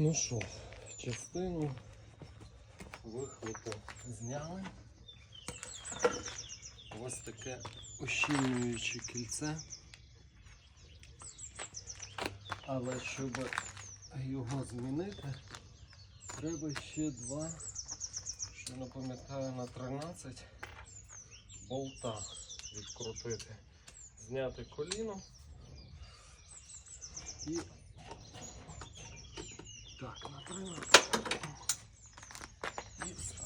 Ну що, частину вихлопу зняли. Ось таке ощільнююче кільце. Але щоб його змінити, треба ще два, що не пам'ятаю на 13 болта відкрутити. Зняти коліно і так, на 13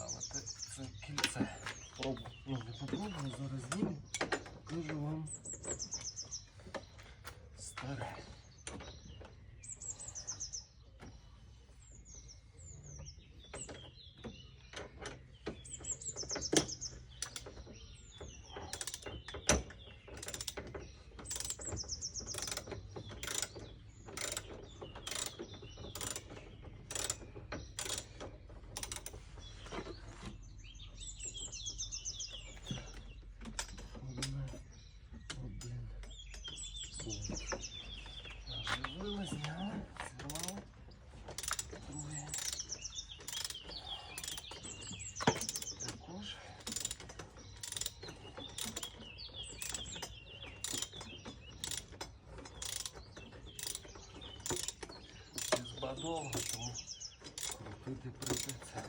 Довга, тому крутити прийдеться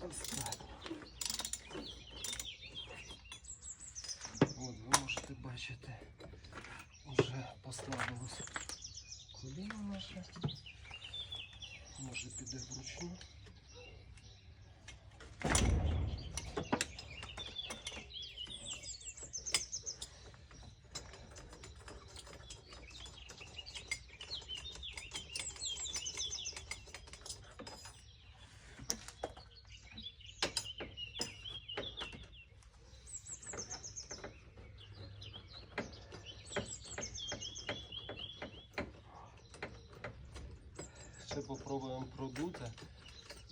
достатньо. От ви можете бачити, вже послабилось коліно наше. Може піде вручну. Ще попробуємо продути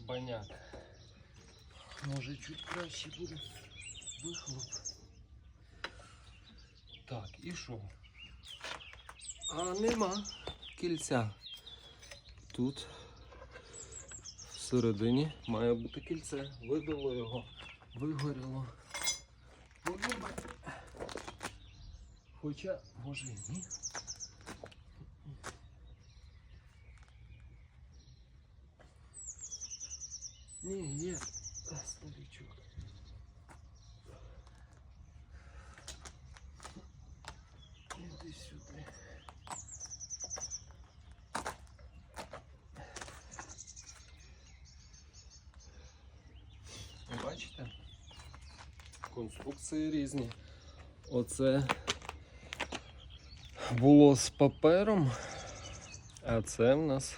баняк. Може чуть краще буде вихлоп. Так, і що? А нема кільця. Тут всередині має бути кільце. Вибило його, вигоріло. Хоча, може і ні. Ні, є старичок. Іди сюди. Бачите? Конструкції різні. Оце було з папером, а це в нас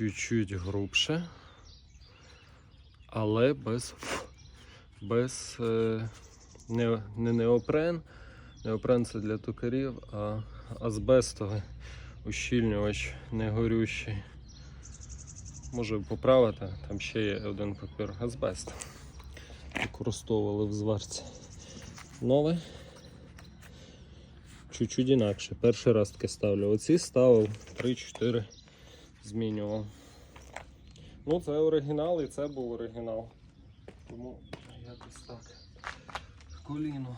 чуть-чуть грубше, але без, без е, не, не неопрен. Неопрен це для токарів, а азбестовий ущільнювач негорючий. Можу поправити, там ще є один папір азбест. Використовували в зварці. Новий. Чуть-чуть інакше. Перший раз таке ставлю. Оці ставив 3-4 змінював. Ну, це оригінал і це був оригінал. Тому якось так. Коліно.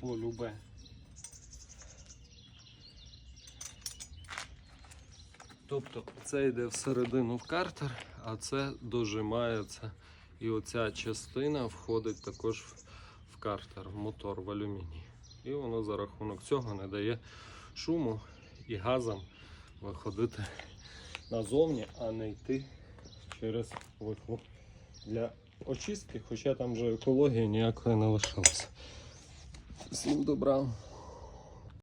Полюбе. Тобто це йде всередину в картер, а це дожимається. І оця частина входить також в- в картер, в мотор в алюміній. І воно за рахунок цього не дає шуму і газом виходити назовні, а не йти через вихлоп для очистки, хоча там вже екології ніякої не лишилося. Всім добра.